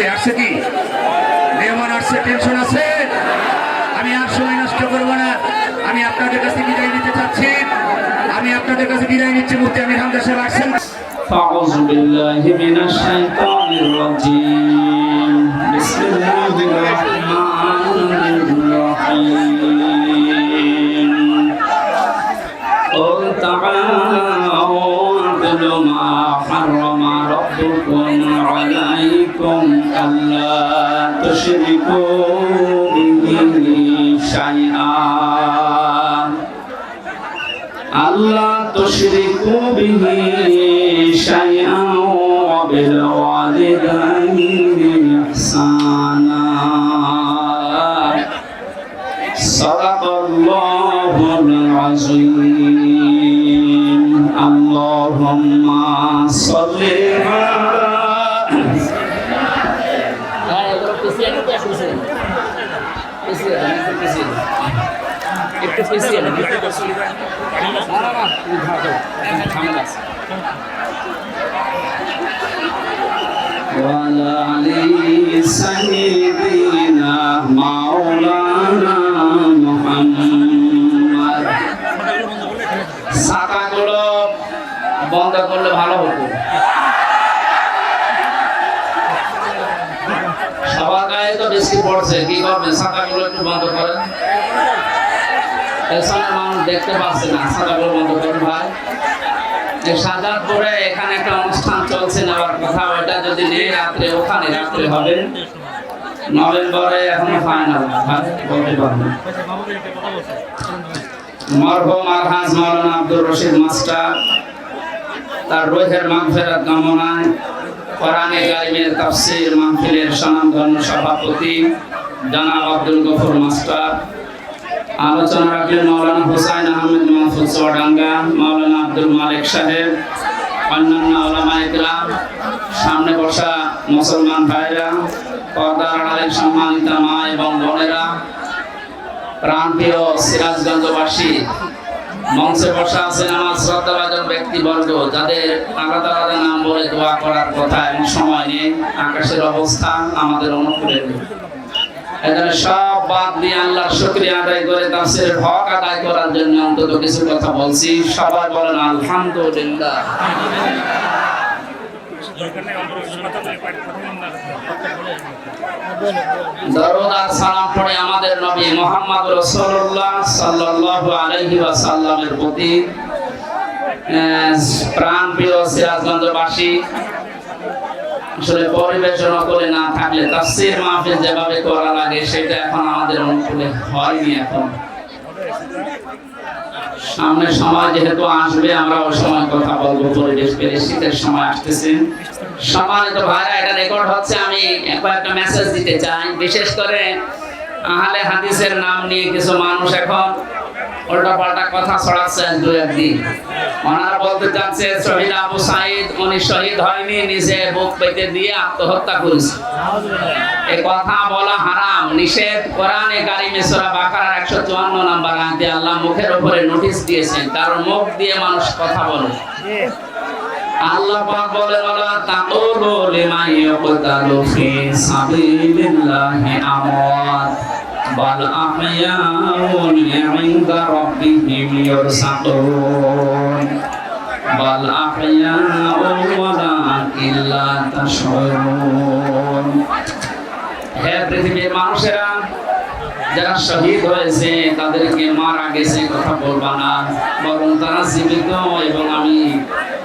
Please মেহমান আসছে আসছে কি মেহমান আসছে টেনশন আছে আমি আর সময় নষ্ট করবো না আমি আপনাদের কাছে বিদায় নিতে চাচ্ছি আমি আপনাদের কাছে বিদায় নিচ্ছি মুহূর্তে আমি হামদা সাহেব আসছেন أعوذ بالله من الشيطان الرجيم بسم الله الرحمن الرحيم قل تعالوا أتل ما حرم ربكم عليكم ألا تُشْرِكُوا بِهِ شَيْئًا أَلَّا تُشْرِكُوا بِهِ شَيْئًا وَبِالْوَالِدَيْنِ إِحْسَانًا صدق الله العظيم পিছিয়ে দেন, একটু পিছিয়ে দেন। একটু পিছিয়ে দেন, একটু পিছিয়ে দেন। না, না, না, তুমি ধরো, ধরো। এখন ঝামেলা আছে। وعلى علي سيدنا مولانا محمد ছাতাগুলো বন্ধ করলে ভালো হতো বেশি পড়ছে? কি করবেন ছাতাগুলো একটু বন্ধ করেন। মানুষ দেখতে পাচ্ছে না ছাতাগুলো বন্ধ করেন ভাই। সাজাদপুরে এখানে একটা অনুষ্ঠান চলছে নেওয়ার কথা ওটা যদি নেই, রাত্রে ওখানে রাত্রে হবে। নভেম্বরে এখনও ফাইনাল বলতে পারব মরহুম আলহাজ মাওলানা আব্দুর রশিদ মাস্টার, তার রোহের মাগফিরাত কামনায় কোরআনে কারিমের তাফসীর মাহফিলের স্বনামধন্য সভাপতি জনাব আব্দুল গফুর মাস্টার। আলোচনা রাখলেন মাওলানা হুসাইন আহমেদ মাহফুজ চুয়াডাঙ্গা মাওলানা আব্দুল মালিক সাহেব, অন্যান্য ওলামা ইকরাম, সামনে বসা মুসলমান ভাইরা, পর্দার আড়ালের সম্মানিত মা এবং বোনেরা, প্রাণপ্রিয় সিরাজগঞ্জবাসী মঞ্চে বসা আছেন আমার শ্রদ্ধাভাজন ব্যক্তিবর্গ, যাদের আলাদা আলাদা নাম বলে দোয়া করার কথা এবং সময় নেই, আকাশের অবস্থা আমাদের অনুকূলে সব বাদ দিয়ে আল্লাহর শুকরিয়া আদায় করে তাফসীরের হক আদায় করার জন্য অন্তত কিছু কথা বলছি। সবাই বলেন, আলহামদুলিল্লাহ। সালাম পড়ে আমাদের নবী মোহাম্মদ সাল্লাল্লাহু আলাইহি প্রতি। আহ, প্রাণপ্রিয় সিরাজগঞ্জবাসী আসলে করে না থাকলে তাফসীর মাহফিল যেভাবে করা লাগে সেটা এখন আমাদের অনুকূলে হয়নি এখন। সামনে সময় যেহেতু আসবে আমরা ওই সময় কথা বলব পরিবেশ পেলে শীতের সময় আসতেছে। সম্মানিত ভাইরা, এটা রেকর্ড হচ্ছে, আমি কয়েকটা মেসেজ দিতে চাই। বিশেষ করে আহলে হাদিসের নাম নিয়ে কিছু মানুষ এখন উল্টা পাল্টা কথা ছড়াচ্ছেন দু একদিন। ওনারা বলতে চাচ্ছে, শহীদ আবু সাইদ, উনি শহীদ হয়নি, নিজে বুক পেতে দিয়ে আত্মহত্যা করেছে। এ কথা বলা হারাম। নিষেধ কোরআনে কারিমে সূরা বাকারার 154 নাম্বার আয়াতে আল্লাহ মুখের উপরে নোটিশ দিয়েছেন কারণ মুখ দিয়ে মানুষ কথা বলে। আল্লাহ পাক বলে ওয়ালা তাকুলু লিমান ইয়াকতালু ফি সাবিলিল্লাহি আমওয়াত বাল আহয়াউন ইনদা রাব্বিহিম ইরসাকুন। বাল আহয়াউন ওয়ালাকিন লা তাশউরুন হে পৃথিবীর মানুষেরা, যারা শহীদ হয়েছে, তাদেরকে মারা গেছে, কথা বলবা না। বরং তারা জীবিত এবং আমি